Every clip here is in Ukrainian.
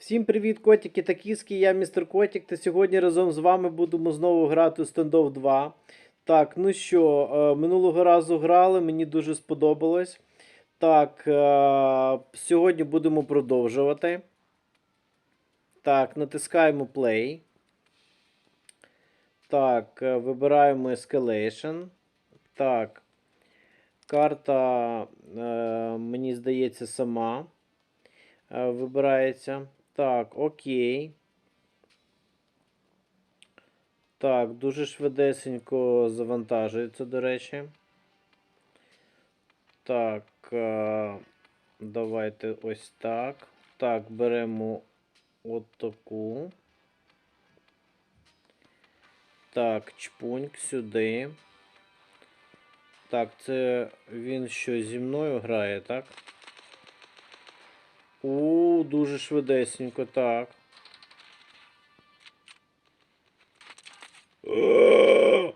Всім привіт, котики та кіски, я містер Котик, та сьогодні разом з вами будемо знову грати у Standoff 2. Так, ну що, е, минулого разу грали, мені дуже сподобалось. Так, е, сьогодні будемо продовжувати. Так, натискаємо Play. Так, е, вибираємо Escalation. Так. Карта, мені здається, сама вибирається. Так, окей. Так, дуже швидесенько завантажується, до речі. Так, е, давайте ось так. Так, беремо от таку. Так, чпуньк сюди. Так, це він що зі мною грає, так? У, дуже швидесенько, так. Е!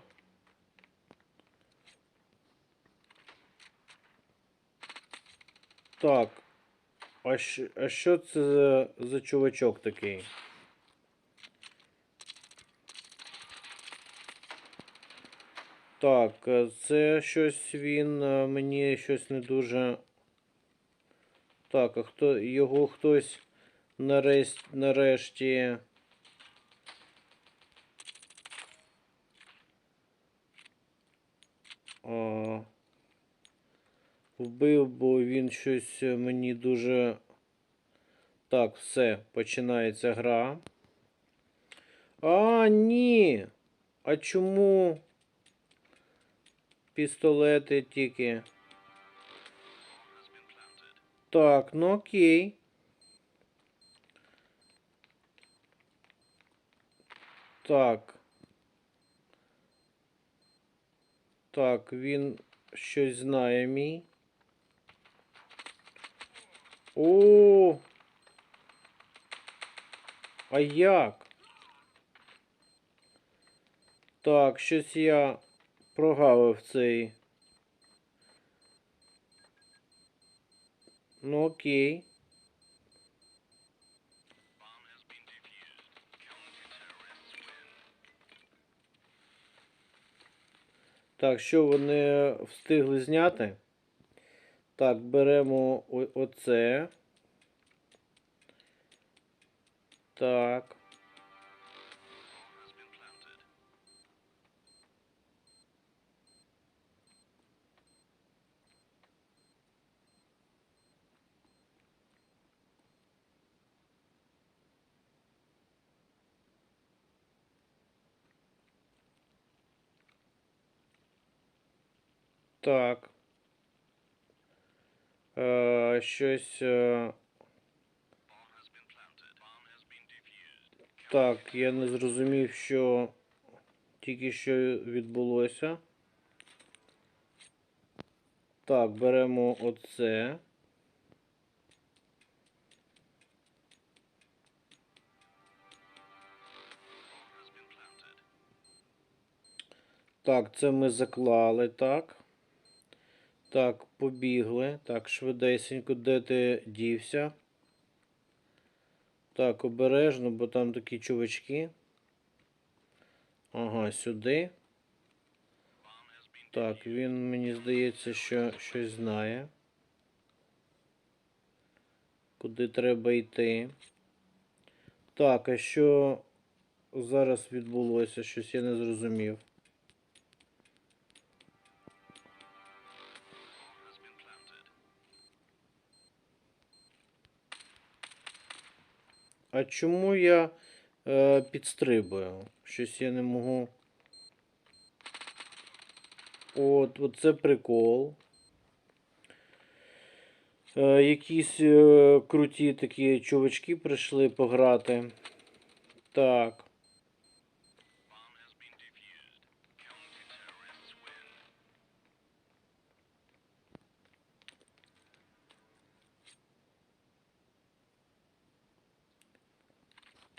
Так. А що, а що це за, за чувачок такий? Так, е, це щось він е, мені щось не дуже. Так, а хто його хтось нарешті, нарешті. А, вбив, бо він щось е, мені дуже. Так, все, починається гра. А, ні. А чому пістолети тільки? Так, ну окей. Так. Так, він щось знає мій. О! А як? Так, щось я прогавив цей. Ну окей. Так, що вони встигли зняти? Так, беремо оце. Так. Так. Е, щось. Е... Так, я не зрозумів, що тільки що відбулося. Так, беремо оце. Так, це ми заклали, так. Так, побігли. Так, швидесенько, де ти дівся? Так, обережно, бо там такі чувачки. Ага, сюди. Так, він, мені здається, що щось знає. Куди треба йти. Так, а що зараз відбулося? Щось я не зрозумів. А чому я е, підстрибую? Щось я не можу. От, от це прикол. Е, якісь е, круті такі чувачки прийшли пограти. Так.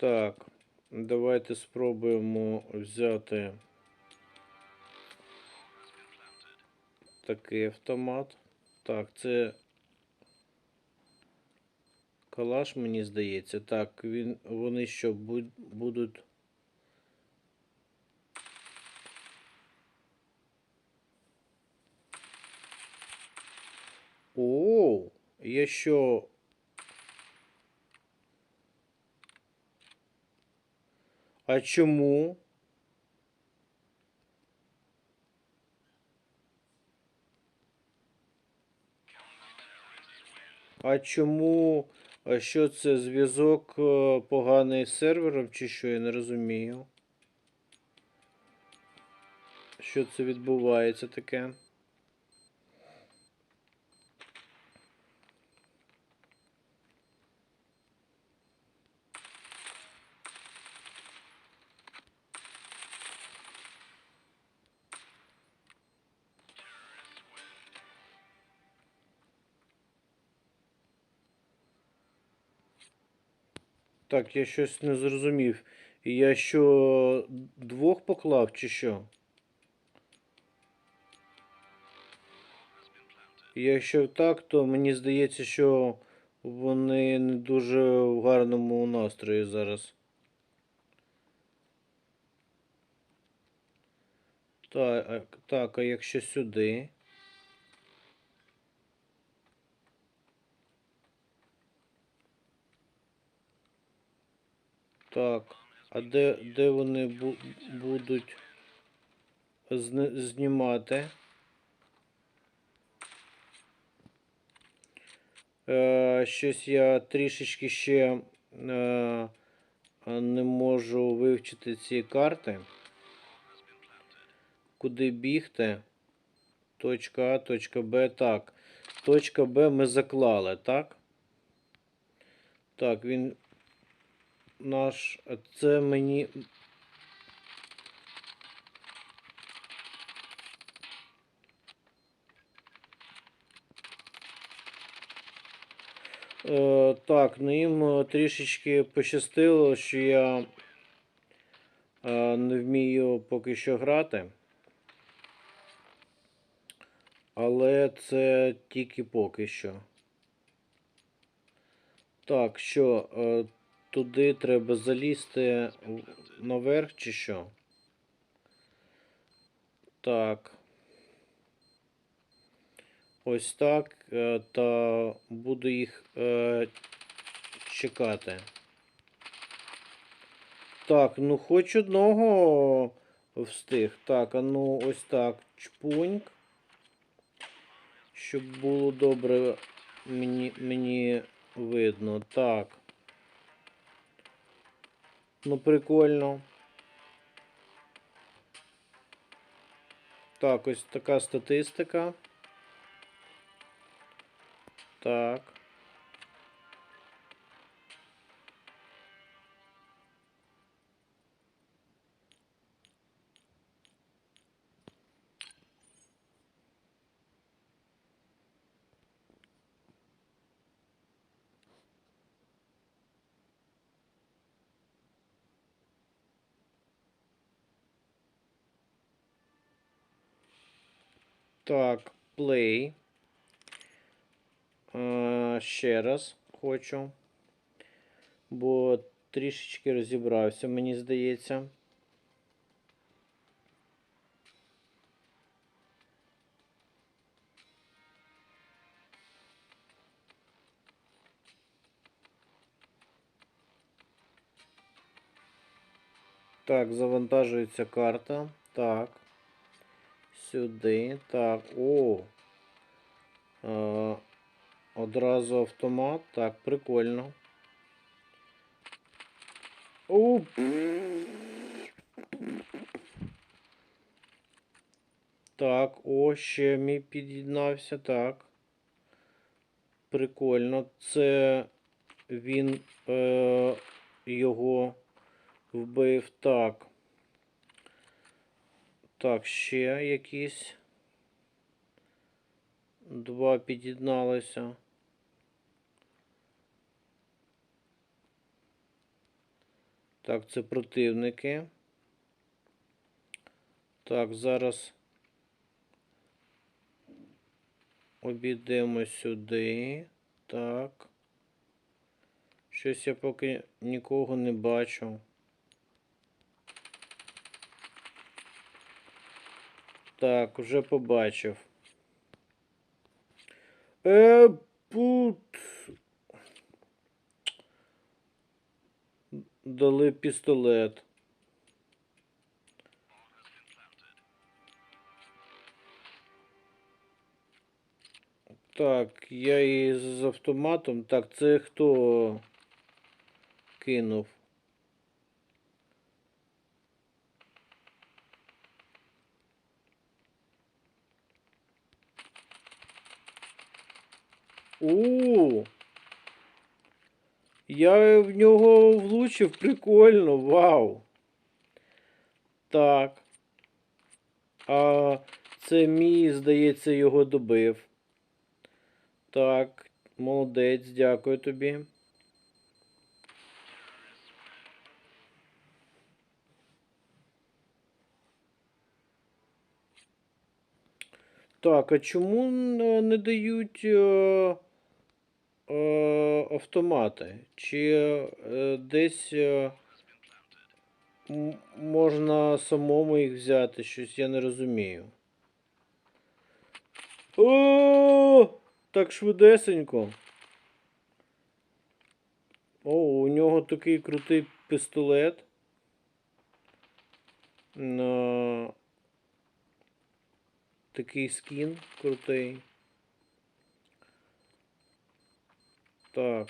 Так, давайте спробуємо взяти такий автомат. Так, це Калаш, мені здається. Так, він, вони що, будуть. Я що. А чому? А чому? А що це зв'язок е, поганий з сервером, чи що? Я не розумію. Що це відбувається таке? Так, я щось не зрозумів. Я що, двох поклав, чи що? Якщо так, то мені здається, що вони не дуже в гарному настрої зараз. Так, так, а якщо сюди? Так, а де, де вони бу- будуть знімати? Е, щось я трішечки ще е, не можу вивчити ці карти. Куди бігти? Точка А, точка Б. Так. Точка Б ми заклали, так? Так, він наш. Це мені. Е, так, ну їм е, трішечки пощастило, що я е, не вмію поки що грати. Але це тільки поки що. Так, що, туди треба залізти наверх чи що? Так. Ось так. е, Та буду їх е, чекати. Так, ну хоч одного встиг. Так, а ну ось так. Чпуньк. Щоб було добре мені, мені видно. Так. Ну, прикольно. Так, ось така статистика. Так. Так, play. Е, ще раз хочу. Бо трішечки розібрався, мені здається. Так, завантажується карта. Так. Сюди. Так. О. Е, одразу автомат. Так, прикольно. О. Так, о, ще мій під'єднався. Так. Прикольно. Це він е, його вбив. Так. Так, ще якісь. Два під'єдналися. Так, це противники. Так, зараз обійдемо сюди. Так. Щось я поки нікого не бачу. Так, вже побачив. Е, пут. Дали пістолет. Так, я і з автоматом. Так, це хто кинув? У. Я в нього влучив, прикольно, вау. Так. А це мій, здається, його добив. Так, молодець, дякую тобі. Так, а чому не дають е, автомати? Чи е, десь е, можна самому їх взяти? Щось я не розумію. О, так швидесенько. О, у нього такий крутий пістолет. На... Такий скін крутий. Так.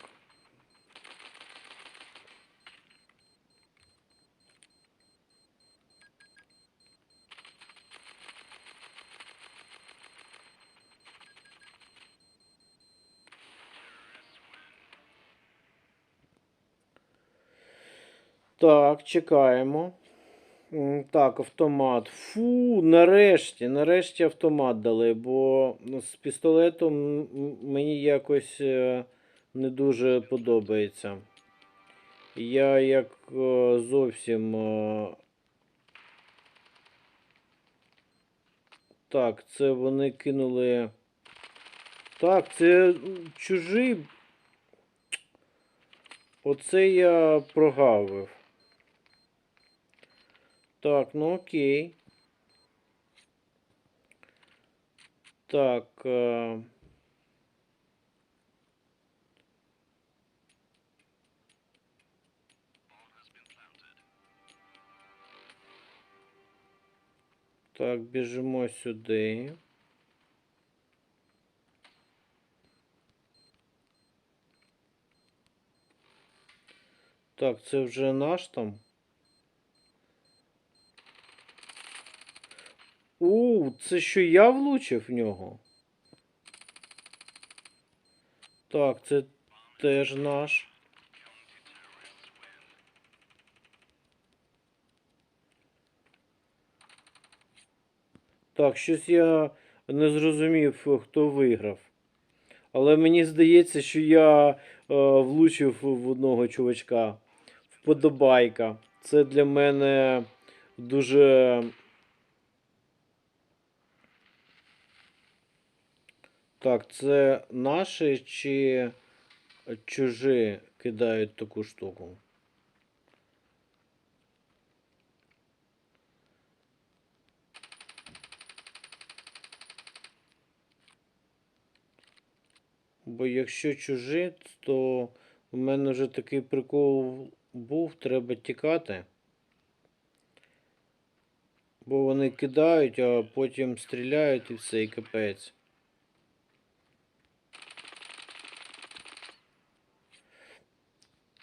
Так, чекаємо. Так, автомат. Фу, нарешті, нарешті автомат дали, бо з пістолетом мені якось е, не дуже подобається. Я як е, зовсім. е, Так, це вони кинули. Так, це чужий. Оце я прогавив. Так, ну окей. Так. Так, біжимо сюди. Так, це вже наш там. У, це що я влучив в нього? Так, це теж наш. Так, щось я не зрозумів, хто виграв. Але мені здається, що я е, влучив в одного чувачка. Вподобайка. Це для мене дуже. Так, це наші чи чужі кидають таку штуку? Бо якщо чужі, то в мене вже такий прикол був, треба тікати. Бо вони кидають, а потім стріляють і все, і капець.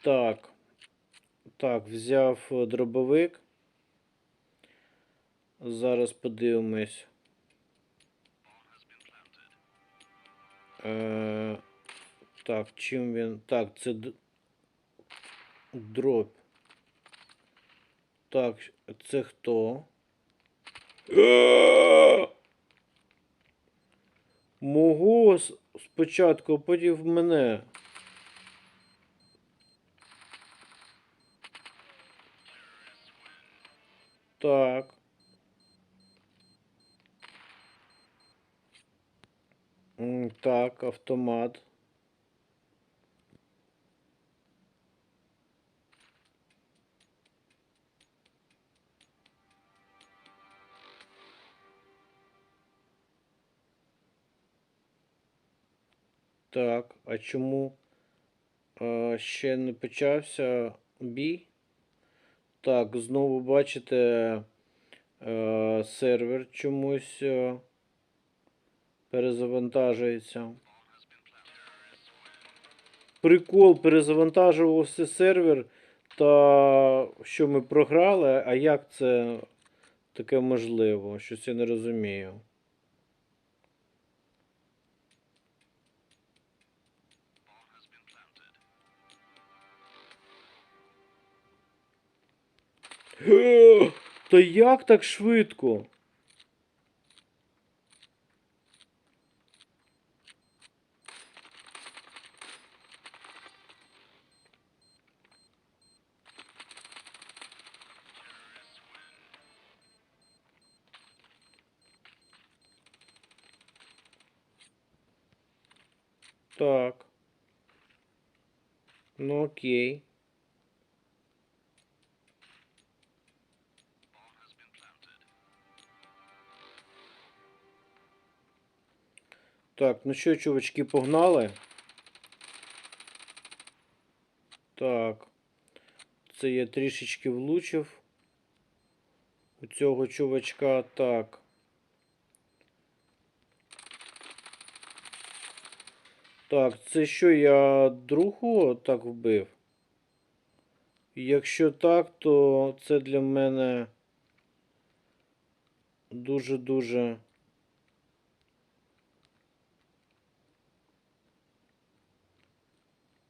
Так. Так, взяв е, дробовик. Зараз подивимось. Е, так, чим він. Так, це д- дробь. Так, це хто? Мого спочатку, а потім в мене. Так. Так, автомат. Так, а чому е, ще не почався бій? Так, знову бачите, е, сервер чомусь е, перезавантажується. Прикол, перезавантажувався сервер, та що ми програли, а як це таке можливо? Щось я не розумію. Та як так швидко? Так. Ну окей. Так, ну що, чувачки, погнали? Так. Це я трішечки влучив. У цього чувачка. Так. Так, це що я другого так вбив? Якщо так, то це для мене дуже-дуже.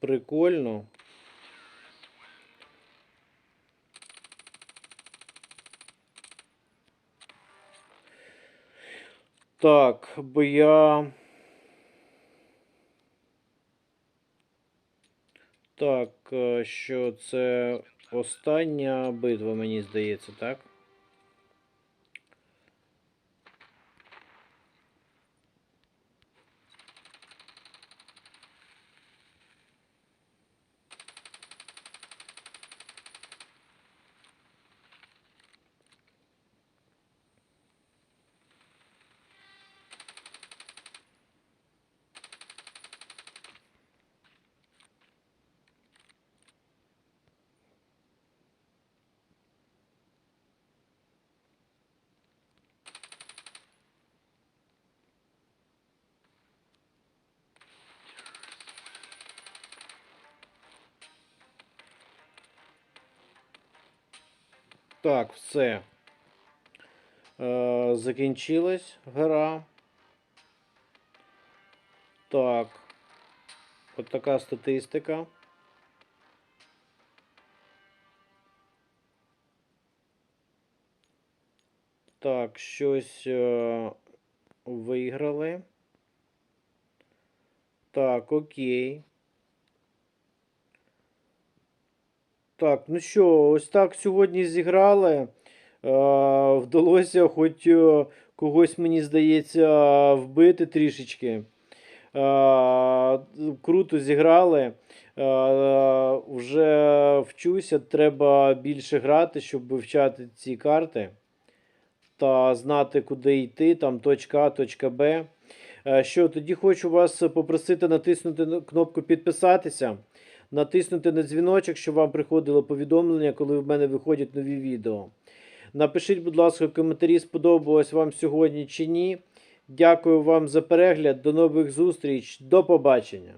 Прикольно. Так, бо я. Так, е, що це остання битва, мені здається, так? Так, все. Е, закінчилась гра. Так. От така статистика. Так, щось е, виграли. Так, окей. Так, ну що, ось так сьогодні зіграли. Е, вдалося хоч е, когось, мені здається, вбити трішечки. Е, круто зіграли. Вже вчуся, треба більше грати, щоб вивчати ці карти та знати, куди йти, там точка А, точка Б. Що, тоді хочу вас попросити натиснути кнопку підписатися, натиснути на дзвіночок, щоб вам приходило повідомлення, коли в мене виходять нові відео. Напишіть, будь ласка, в коментарі, сподобалось вам сьогодні чи ні. Дякую вам за перегляд. До нових зустріч. До побачення.